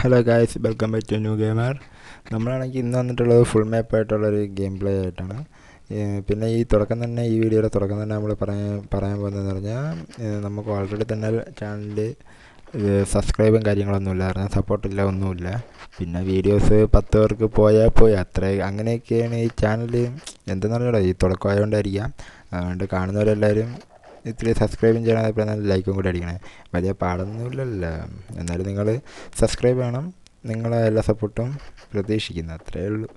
Hello guys welcome back to new gamer നമ്മളാണെങ്കിൽ ഇന്ന് വന്നിട്ടുള്ളത് ഫുൾ മാപ്പ് ആയിട്ടുള്ളൊരു ഗെയിം പ്ലേ ആയിട്ടാണ് പിന്നെ ഈ തുടക്കം തന്നെ ഈ വീഡിയോയുടെ തുടക്കം തന്നെ നമ്മൾ പറയാൻ പറയാൻ പോകുന്നതെന്ന് പറഞ്ഞാൽ നമുക്ക് ഓൾറെഡി തന്നെ ചാനലിൽ സബ്സ്ക്രൈബും കാര്യങ്ങളൊന്നും ഇല്ലായിരുന്നു. സപ്പോർട്ടില്ല ഒന്നുമില്ല. പിന്നെ വീഡിയോസ് പത്ത് പേർക്ക് പോയാൽ പോയി. അത്ര അങ്ങനെയൊക്കെയാണ് ഈ ചാനൽ എന്തെന്ന് പറഞ്ഞാൽ ഈ തുടക്കമായതുകൊണ്ടായിരിക്കാം അതുകൊണ്ട് കാണുന്നവരെല്ലാവരും ഇത്തിരി സബ്സ്ക്രൈബും ചെയ്യണം അതേപോലെ നല്ല ലൈക്കും കൂടി അടിക്കണേ. വലിയ പാടൊന്നുമില്ലല്ലോ. എന്നാലും നിങ്ങൾ സബ്സ്ക്രൈബ് ചെയ്യണം നിങ്ങളെ എല്ലാ സപ്പോർട്ടും പ്രതീക്ഷിക്കുന്നു. അത്രയേ ഉള്ളൂ.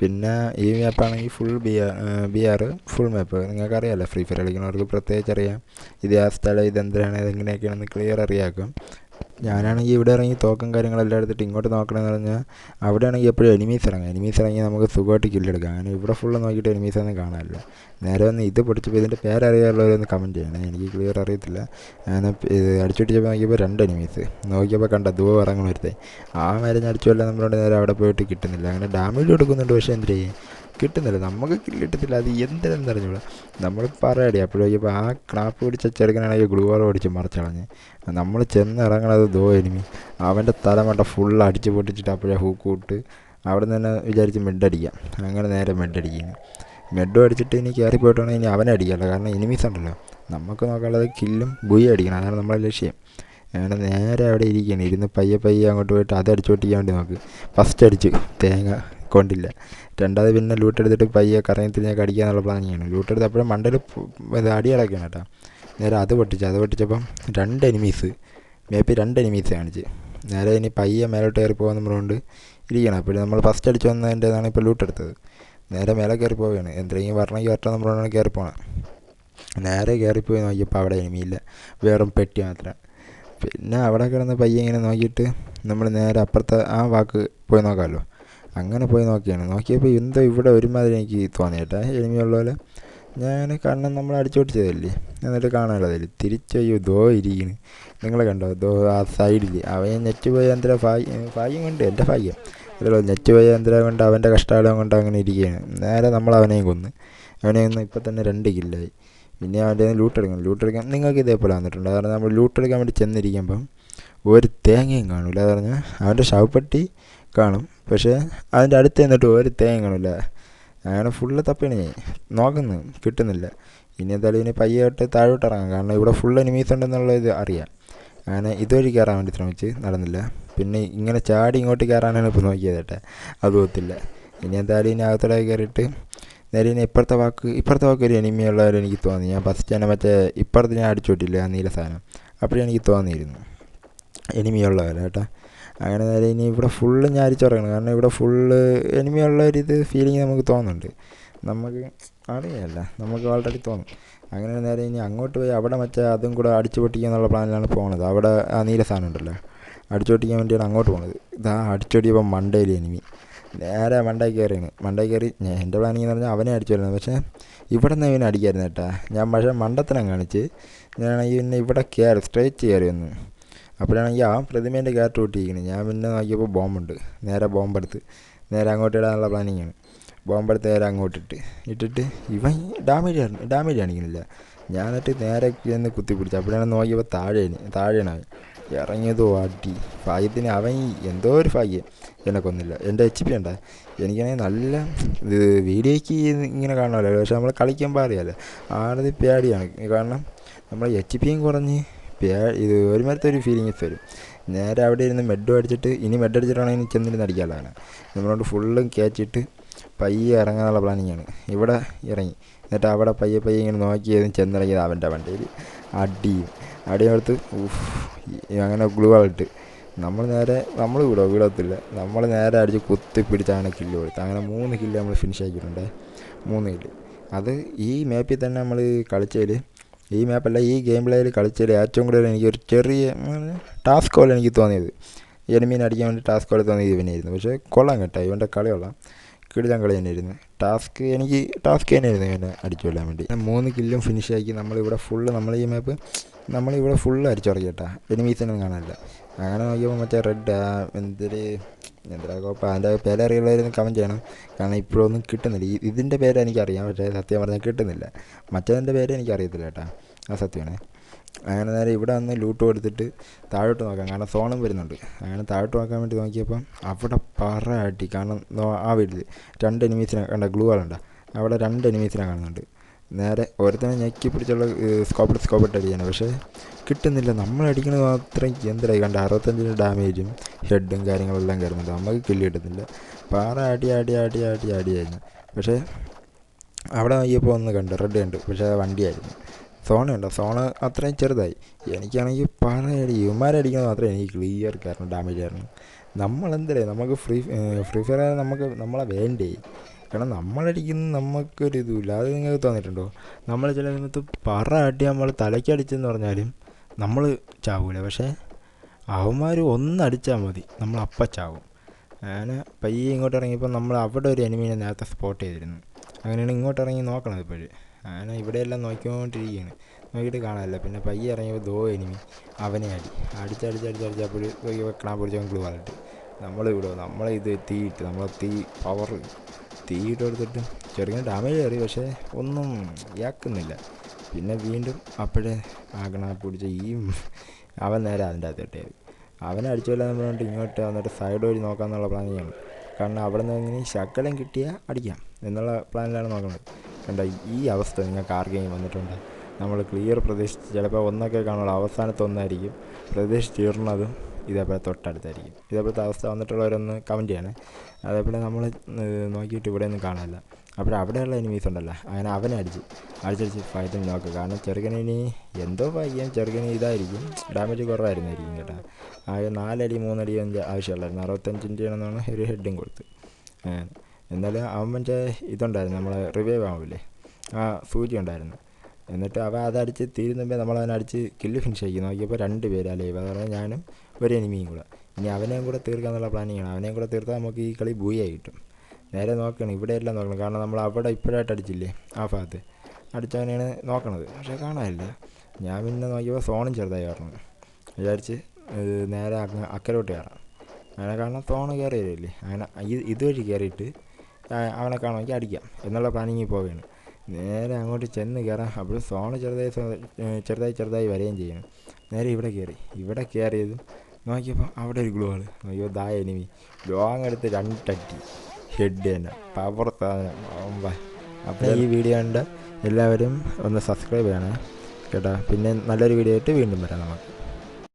പിന്നെ ഈ മാപ്പാണെങ്കിൽ full B R B R full map നിങ്ങൾക്കറിയാമല്ലോ ഫ്രീ ഫയർ കളിക്കുന്നവർക്ക് പ്രത്യേകിച്ച് അറിയാം. ഇത് ആ സ്ഥലം ഇതെന്തിനാണ് ഇതെങ്ങനെയൊക്കെയാണെന്ന് ക്ലിയർ അറിയാക്കും. ഞാനാണെങ്കിൽ ഇവിടെ ഇറങ്ങി തോക്കും കാര്യങ്ങളെല്ലാം എടുത്തിട്ട് ഇങ്ങോട്ട് നോക്കണമെന്ന് പറഞ്ഞാൽ അവിടെ ആണെങ്കിൽ എപ്പോഴും എനിമീസ് ഇറങ്ങും എനിമീസ് ഇറങ്ങി നമുക്ക് സുഖമായിട്ട് കില്ലെടുക്കാം അങ്ങനെ ഇവിടെ ഫുള്ള് നോക്കിയിട്ട് എനിമീസ് ഒന്നും കാണാനില്ല. നേരെ വന്ന് ഇത് പൊടിച്ചപ്പോൾ ഇതിന്റെ പേരറിയാറുള്ളവരൊന്ന് കമന്റ് ചെയ്യണം. എനിക്ക് ക്ലിയർ അറിയത്തില്ല. ഞാൻ ഇത് അടിച്ചുപിടിച്ചപ്പോൾ നോക്കിയപ്പോൾ രണ്ട് എനിമീസ് നോക്കിയപ്പോൾ കണ്ട ദൂവ ഇറങ്ങും വരുത്തേ ആ മരുന്ന് അടിച്ചുകൊല്ല നമ്മളോട് നേരെ അവിടെ പോയിട്ട് കിട്ടുന്നില്ല. അങ്ങനെ ഡാമേജ് കൊടുക്കുന്നുണ്ട്. പക്ഷേ എന്ത് ചെയ്യും? കിട്ടുന്നില്ല. നമുക്ക് കിട്ടത്തില്ല അത് എന്തിനെന്ന് അറിഞ്ഞൂടാ. നമ്മൾ പറയാടി. അപ്പോഴേക്കും ആ ക്ലാപ്പ് പിടിച്ച ചെറുക്കനാണെങ്കിൽ ഗ്ലൂവർ ഓടിച്ച് മറിച്ചളഞ്ഞ് നമ്മൾ ചെന്ന് ഇറങ്ങണത് ദോ എനിമി. അവന്റെ തലമണ്ട ഫുൾ അടിച്ച് പൊട്ടിച്ചിട്ട് അപ്പോഴേ ഹൂക്ക് വിട്ട് അവിടെ നിന്ന് തന്നെ വിചാരിച്ച് മെഡടിക്കാം അങ്ങനെ നേരെ മെഡടിക്കുന്നു മെഡും അടിച്ചിട്ട് ഇനി കയറി പോയിട്ടാണ് ഇനി അവനെ അടിക്കാമല്ലോ കാരണം എനിമീസ് ഉണ്ടല്ലോ. നമുക്ക് നോക്കാനുള്ളത് കില്ലും ബുയി അടിക്കണം. അതാണ് നമ്മളെ ലക്ഷ്യം. അങ്ങനെ നേരെ അവിടെ ഇരിക്കുകയാണ്. ഇരുന്ന് പയ്യെ പയ്യെ അങ്ങോട്ട് പോയിട്ട് അത് അടിച്ചു പൊട്ടിക്കാൻ വേണ്ടി നോക്ക്. ഫസ്റ്റ് അടിച്ച്. തേങ്ങ. കൊണ്ടില്ല. രണ്ടാമത് പിന്നെ ലൂട്ട് എടുത്തിട്ട് പയ്യെ കറങ്ങി തിരിഞ്ഞൊക്കെ അടിക്കാന്നുള്ള പ്ലാനിങ്ങാണ് ലൂട്ട് എടുത്ത് അപ്പോഴും മണ്ടയിൽ ഇത് അടി കിടക്കുകയാണ് കേട്ടോ. നേരെ അത് പൊട്ടിച്ച് അത് പൊട്ടിച്ചപ്പം രണ്ട് എനിമീസ് മേപ്പി രണ്ട് എനിമീസ് കാണിച്ച്. നേരെ ഇനി പയ്യെ മേലോട്ട് കയറി പോകാൻ നമ്മളോണ്ട് ഇരിക്കണം. അപ്പോൾ നമ്മൾ ഫസ്റ്റ് അടിച്ചു വന്നതിന്റെതാണ് ഇപ്പോൾ ലൂട്ട് എടുത്തത്. നേരെ മേലെ കയറി പോവുകയാണ്. എന്തെങ്കിലും വരണമെങ്കിൽ വരട്ടെ നമ്മളോടാണ് കയറി പോകണം നേരെ കയറിപ്പോയി നോക്കിയപ്പോൾ അവിടെ എനിമിയില്ല വെറും പെട്ടി മാത്രം. പിന്നെ അവിടെ കിടന്ന് പയ്യെ ഇങ്ങനെ നോക്കിയിട്ട് നമ്മൾ നേരെ അപ്പുറത്തെ ആ വാക്ക് പോയി നോക്കാമല്ലോ. അങ്ങനെ പോയി നോക്കിയാണ്. നോക്കിയപ്പോൾ എന്തോ ഇവിടെ ഒരുമാതിരി എനിക്ക് തോന്നി കേട്ടോ. എനിമിയുള്ള പോലെ ഞാൻ കണ്ണ് നമ്മൾ അടിച്ചോട്ടിച്ചതല്ലേ എന്നിട്ട് കാണാനുള്ളതല്ലേ? തിരിച്ചയ്യോ ദോ ഇരിക്കുന്നു നിങ്ങൾ കണ്ടോ? ദോ ആ സൈഡിൽ അവൻ നെറ്റ് പോയ എന്തിനാ ഭാഗ്യം ഭാഗ്യം കൊണ്ട് എന്റെ ഭാഗ്യം അതല്ലോ നെറ്റ് പോയ എന്തിനാ കൊണ്ട് അവന്റെ കഷ്ടാലം കൊണ്ട് അങ്ങനെ ഇരിക്കുകയാണ് നേരെ നമ്മൾ അവനെയും കൊന്ന്. അവനെ ഒന്ന് ഇപ്പം തന്നെ രണ്ട് കില്ലായി പിന്നെ അവന്റെ ലൂട്ട് എടുക്കണം. ലൂട്ട് നിങ്ങൾക്ക് ഇതേപോലെ വന്നിട്ടുണ്ട്. കാരണം നമ്മൾ ലൂട്ട് എടുക്കാൻ വേണ്ടി ചെന്നിരിക്കുമ്പം ഒരു തേങ്ങയും കാണില്ല അത് പറഞ്ഞാൽ അവന്റെ ശവപ്പെട്ടി കാണും. പക്ഷേ അതിന്റെ അടുത്ത് നിന്നിട്ട് ഒരു തേങ്ങണില്ല അങ്ങനെ ഫുള്ള് തപ്പിയാണ് ഞാൻ നോക്കുന്നു. കിട്ടുന്നില്ല. ഇനി എന്തായാലും ഇനി പയ്യായിട്ട് താഴോട്ട് ഇറങ്ങാം. കാരണം ഇവിടെ ഫുൾ എനിമീസ് ഉണ്ടെന്നുള്ള ഇത് അറിയാം. അങ്ങനെ ഇതുവഴി കയറാൻ വേണ്ടി ശ്രമിച്ച് നടന്നില്ല. പിന്നെ ഇങ്ങനെ ചാടി ഇങ്ങോട്ട് കയറാനാണ് ഇപ്പോൾ നോക്കിയത് കേട്ടെ. അത് ഒത്തില്ല ഇനി എന്തായാലും ഇനി അകത്തോടെ കയറിയിട്ട് നേരെ ഇനി ഇപ്പുറത്തെ വാക്ക് ഇപ്പുറത്തെ വാക്ക് ഒരു എനിമിയുള്ളവർ എനിക്ക് തോന്നി. ഞാൻ ഫസ്റ്റ് തന്നെ മറ്റേ ഇപ്പുറത്ത് ഞാൻ അടിച്ചോട്ടില്ല ആ നീല സാധനം. അപ്പോഴെനിക്ക് തോന്നിയിരുന്നു. എനിമിയുള്ളവർ കേട്ടോ. അങ്ങനെ നേരെ ഇനി ഇവിടെ ഫുള്ള് ഞാൻ അരിച്ചുറങ്ങണം കാരണം ഇവിടെ ഫുള്ള് എനിമിയുള്ള ഒരു ഇത് ഫീലിംഗ് നമുക്ക് തോന്നുന്നുണ്ട്. നമുക്ക് അറിയല്ല. നമുക്ക് ഓൾറെഡി തോന്നും. അങ്ങനെ നേരെ ഇനി അങ്ങോട്ട് പോയി അവിടെ മറ്റേ അതും കൂടെ അടിച്ചു പൊട്ടിക്കുക എന്നുള്ള പ്ലാനിലാണ് പോകുന്നത് അവിടെ ആ നീല സാധനം ഉണ്ടല്ലോ. അടിച്ചു പൊട്ടിക്കാൻ വേണ്ടിയാണ് അങ്ങോട്ട് പോകുന്നത് ഇതാ അടിച്ചൊടിയപ്പോൾ മണ്ടയിൽ എനിമി നേരെ മണ്ടായി കയറിയാണ്. മണ്ടായി കയറി ഞാൻ എന്റെ പ്ലാനിങ് എന്ന് പറഞ്ഞാൽ അവനെ അടിച്ചു വരുന്നത് പക്ഷേ ഇവിടെ നിന്ന് ഇവനെ അടിക്കായിരുന്നു കേട്ടാ. ഞാൻ പക്ഷേ മണ്ടത്തനം കാണിച്ച് ഞാനാണെങ്കിൽ ഇവനെ ഇവിടെ കയറി സ്ട്രേറ്റ് കയറി വന്നു. അപ്പോഴാണെങ്കിൽ ആ പ്രതിമേന്റെ കയറ്റ് പൊട്ടിയിരിക്കുന്നത് ഞാൻ പിന്നെ നോക്കിയപ്പോൾ ബോംബുണ്ട്. നേരെ ബോംബെടുത്ത്. നേരെ അങ്ങോട്ട് ഇടാനുള്ള പ്ലാനിങ്ങാണ് ബോംബെടുത്ത് നേരെ അങ്ങോട്ട് ഇട്ട് ഇട്ടിട്ട് ഇവൻ ഡാമേജ് ഡാമേജ് കാണിക്കുന്നില്ല. എന്നിട്ട് നേരെ ചെന്ന് കുത്തി പിടിച്ചു അപ്പോഴാണ് നോക്കിയപ്പോൾ താഴെയാണ് താഴെയാണ് അവൻ. ഇറങ്ങിയതോ അടി. ഭാഗ്യത്തിന് അവൻ എന്തോ ഒരു ഭാഗ്യം. എന്നെ കൊന്നില്ല. എന്റെ എച്ച് പി ഉണ്ടാ. എനിക്കാണെങ്കിൽ നല്ല ഇത് വീഡിയോയ്ക്ക് ഇങ്ങനെ കാണാമല്ലോ പക്ഷെ നമ്മൾ കളിക്കുമ്പോൾ അറിയാമല്ലോ ആടത് പേടിയാണ്. കാരണം നമ്മൾ എച്ച് പിയും കുറഞ്ഞ് ഇത് ഒരുമാരത്തെ ഒരു ഫീലിങ്സ് വരും. നേരെ അവിടെ ഇരുന്ന് മെഡ് അടിച്ചിട്ട് ഇനി മെഡ് അടിച്ചിട്ടാണെങ്കിൽ ഇനി ചെന്നിരുന്ന് അടിക്കാനുള്ളതാണ് നമ്മളോട് ഫുള്ളും കയറ്റിയിട്ട് പയ്യെ ഇറങ്ങാനുള്ള പ്ലാനിങ്ങാണ് ഇവിടെ ഇറങ്ങി. എന്നിട്ട് അവിടെ പയ്യെ പയ്യെ ഇങ്ങനെ നോക്കിയതും ചെന്നിറങ്ങിയത് അവന്റെ വണ്ടിയിൽ. അടി അടിയും അടിയെടുത്ത് അങ്ങനെ ഗ്ലൂ ആളിട്ട് നമ്മൾ നേരെ നമ്മൾ വിടോ വിടത്തില്ല. നമ്മൾ നേരെ അടിച്ച് കുത്തി പിടിച്ചാണ് കില്ല് കൊടുത്തത്. അങ്ങനെ മൂന്ന് കില്ല് നമ്മൾ ഫിനിഷ് ആക്കിയിട്ടുണ്ട്. മൂന്ന് കില്ല് അത് ഈ മാപ്പിൽ തന്നെ നമ്മൾ കളിച്ചതിൽ ഈ മാപ്പല്ല ഈ ഗെയിം പ്ലേയിൽ കളിച്ചതിൽ ഏറ്റവും കൂടുതൽ എനിക്കൊരു ചെറിയ ടാസ്ക് പോലെ എനിക്ക് തോന്നിയത്. എനിമീനെ അടിക്കാൻ വേണ്ടി ടാസ്ക് പോലെ തോന്നിയത് ഇവനായിരുന്നു. പക്ഷേ കൊള്ളാം കേട്ടോ ഇവന്റെ കളി കൊള്ളാം. കിടിലം കളി തന്നെയായിരുന്നു. ടാസ്ക് എനിക്ക് ടാസ്ക് തന്നെയായിരുന്നു ഇവനെ അടിച്ചു കൊല്ലാൻ വേണ്ടി. മൂന്ന് കില്ലും ഫിനിഷ് ആക്കി നമ്മളിവിടെ ഫുള്ള് നമ്മൾ ഈ മാപ്പ് നമ്മളിവിടെ ഫുള്ള് അടിച്ചു തുടങ്ങി കേട്ടോ എനിമീസിനൊന്നും കാണാനില്ല. അങ്ങനെ നോക്കിയപ്പോൾ മറ്റേ റെഡ് എന്തൊരു എന്താ കുഴപ്പം അതിന്റെ പേരറിയുള്ളവരൊന്നും കമന്റ് ചെയ്യണം. കാരണം ഇപ്പോഴൊന്നും കിട്ടുന്നില്ല. ഈ ഇതിന്റെ പേര് എനിക്കറിയാം. പക്ഷേ സത്യം പറഞ്ഞാൽ കിട്ടുന്നില്ല. മറ്റേതിന്റെ പേര് എനിക്കറിയത്തില്ല കേട്ടോ. ആ സത്യമാണ്. അങ്ങനെ നേരെ ഇവിടെ വന്ന് ലൂട്ട് കൊടുത്തിട്ട് താഴോട്ട് നോക്കാം. കാരണം സോണും വരുന്നുണ്ട്. അങ്ങനെ താഴോട്ട് നോക്കാൻ വേണ്ടി നോക്കിയപ്പം അവിടെ പറ അടി കാരണം ആ വീട്ടിൽ രണ്ട് എനിമീസിനെ കണ്ട ഗ്ലൂ ആളുണ്ട. അവിടെ രണ്ട് എനിമീസിനെ കാണുന്നുണ്ട്. നേരെ ഓരോരുത്തരെ ഞെക്കി പിടിച്ചുള്ള സ്കോപ്പിട്ട് സ്കോപ്പിട്ട് അടിക്കണം പക്ഷേ കിട്ടുന്നില്ല. നമ്മൾ അടിക്കുന്നത് മാത്രം എന്തായി കണ്ട അറുപത്തഞ്ചിന് ഡാമേജും ഹെഡും കാര്യങ്ങളെല്ലാം കയറുന്നുണ്ട്. നമുക്ക് കില്ല് കിട്ടുന്നില്ല. പാറ ആടി ആടി ആടി ആടി അടിയായിരുന്നു പക്ഷേ അവിടെ നോക്കിയപ്പോൾ ഒന്ന് കണ്ടു. റെഡ് കണ്ടു. പക്ഷേ വണ്ടിയായിരുന്നു. സോണ ഉണ്ടോ സോണ അത്രയും ചെറുതായി. എനിക്കാണെങ്കിൽ പാറയടി ഇവന്മാരടിക്കുന്നത് മാത്രമേ എനിക്ക് ക്ലിയർ കാരണം ഡാമേജ് ആയിരുന്നു. നമ്മളെന്തല്ലേ നമുക്ക് ഫ്രീ ഫ്രീ ഫയർ നമുക്ക് നമ്മളെ വേണ്ടേ? കാരണം നമ്മളടിക്കുന്ന നമുക്കൊരു ഇതുമില്ല അത് നിങ്ങൾക്ക് തോന്നിയിട്ടുണ്ടോ? നമ്മൾ ചില സമയത്ത് പറ അടി നമ്മൾ തലയ്ക്കടിച്ചെന്ന് പറഞ്ഞാലും നമ്മൾ ചാവൂല. പക്ഷേ അവന്മാർ ഒന്നടിച്ചാൽ മതി. നമ്മൾ അപ്പം ചാവും. അങ്ങനെ പയ്യെ ഇങ്ങോട്ട് ഇറങ്ങിയപ്പോൾ നമ്മൾ അവിടെ ഒരു എനിമീനെ നേരത്തെ സ്പോട്ട് ചെയ്തിരുന്നു. അങ്ങനെയാണ് ഇങ്ങോട്ട് ഇറങ്ങി നോക്കണത് ഇപ്പോഴും. അങ്ങനെ ഇവിടെയെല്ലാം നോക്കിക്കൊണ്ടിരിക്കുകയാണ് നോക്കിയിട്ട് കാണാനില്ല. പിന്നെ പയ്യെ ഇറങ്ങിയപ്പോൾ ദോ എനിമി അവനെ അടി. അടിച്ചടിച്ചടിച്ചടിച്ചപ്പോൾ വെക്കണം പിടിച്ചവൻ ഗ്ലൂ വന്നിട്ട്. നമ്മളിവിടെ നമ്മളിത് നമ്മളെ ഇത് തീയിട്ട് നമ്മളെ തീ പവർ തീയിട്ട് കൊടുത്തിട്ട് ചെറുങ്ങനെ ഡാമേജ് കയറി പക്ഷേ ഒന്നും ഇയാക്കുന്നില്ല പിന്നെ വീണ്ടും അപ്പോഴേ ആകണ പിടിച്ച ഈ അവൻ നേരെ അതിന്റെ അകത്ത് ഇട്ടത് അവനെ അടിച്ചുകൊല്ലാൻ പറഞ്ഞിട്ട് ഇങ്ങോട്ട് വന്നിട്ട് സൈഡ് വഴി നോക്കാമെന്നുള്ള പ്ലാൻ ചെയ്യണം. കാരണം അവിടെ നിന്ന് ഇങ്ങനെ ശക്കലം കിട്ടിയാൽ അടിക്കാം എന്നുള്ള പ്ലാനിലാണ് നോക്കുന്നത് കണ്ട ഈ അവസ്ഥ നിങ്ങൾക്ക് ആർക്കെങ്കിലും വന്നിട്ടുണ്ട്? നമ്മൾ ക്ലിയർ പ്രതീക്ഷിച്ച് ചിലപ്പോൾ ഒന്നൊക്കെ കാണുള്ളൂ. അവസാനത്തെ ഒന്നായിരിക്കും പ്രതീക്ഷിച്ചിടുന്നതും ഇതേപോലെ തൊട്ടടുത്തായിരിക്കും. ഇതേപോലത്തെ അവസ്ഥ വന്നിട്ടുള്ളവരൊന്ന് കമന്റ് ചെയ്യണേ. അതേപോലെ നമ്മൾ നോക്കിയിട്ട് ഇവിടെ ഒന്നും കാണാനില്ല. അപ്പോൾ അവിടെയുള്ള എനിമീസ് ഉണ്ടല്ലോ. അങ്ങനെ അവനെ അടിച്ച് അടിച്ചടിച്ച് ഫൈറ്റ് നോക്കുക കാരണം ചെറുക്കന് ഇനി എന്തോ ഭാഗ്യം. ചെറുക്കന് ഇതായിരിക്കും. ഡാമേജ് കുറവായിരുന്നായിരിക്കും കേട്ടോ. ആകെ നാലടി മൂന്നടി അഞ്ച് ആവശ്യമുള്ളായിരുന്നു. അറുപത്തഞ്ചിന്റെ ആണെന്നാണ് ഒരു ഹെഡും കൊടുത്ത്. എന്നാലും അവൻ മറ്റേ ഇതുണ്ടായിരുന്നു. നമ്മളെ റിവൈവ് ആവില്ലേ ആ സൂചി ഉണ്ടായിരുന്നു. എന്നിട്ട് അവൻ അതടിച്ച് തീരുന്നുമ്പോൾ നമ്മൾ അവനെ അടിച്ച് കില്ല് ഫിനിഷ് ആക്കി. നോക്കിയപ്പോൾ രണ്ട് പേര് ലൈവ് അത് പറഞ്ഞാൽ ഞാനും ഒരു എനിമിയും കൂടെ. ഇനി അവനെയും കൂടെ തീർക്കാന്നുള്ള പ്ലാനിങ്ങാണ് അവനെയും കൂടെ തീർത്താൽ നമുക്ക് ഈ കളി ബൂയായി കിട്ടും. നേരെ നോക്കണം. ഇവിടെയെല്ലാം നോക്കണം. കാരണം നമ്മൾ അവിടെ ഇപ്പോഴായിട്ട് അടിച്ചില്ലേ ആ ഭാഗത്ത്. അടിച്ചവനെയാണ് നോക്കണത്. പക്ഷേ കാണാനില്ല. ഞാൻ പിന്നെ നോക്കിയപ്പോൾ സോണും ചെറുതായി പറഞ്ഞു വിചാരിച്ച് നേരെ അക്കരോട്ട് കയറാം. അങ്ങനെ കാരണം കയറി വരില്ലേ അങ്ങനെ ഇത് ഇതുവഴി കയറിയിട്ട് അവനെ കാണുമെങ്കിൽ അടിക്കാം എന്നുള്ള പ്ലാനിങ്ങിൽ പോവുകയാണ്. നേരെ അങ്ങോട്ട് ചെന്ന് കയറാം. അപ്പോൾ സോണ് ചെറുതായി ചെറുതായി ചെറുതായി വരികയും ചെയ്യണം. നേരെ ഇവിടെ കയറി. ഇവിടെ കയറിയതും നോക്കിയപ്പോൾ അവിടെ ഒരു ഗ്ലോ ആണ്. അയ്യോ ദാ എനിമി ലോങ് എടുത്ത് രണ്ടടി. ഹെഡ് തന്നെ. പവർ സാധനം. അപ്പോൾ ഈ വീഡിയോ കണ്ട് എല്ലാവരും ഒന്ന് സബ്സ്ക്രൈബ് ചെയ്യണേ. കേട്ടോ. പിന്നെ നല്ലൊരു വീഡിയോ ആയിട്ട് വീണ്ടും വരാം നമുക്ക്.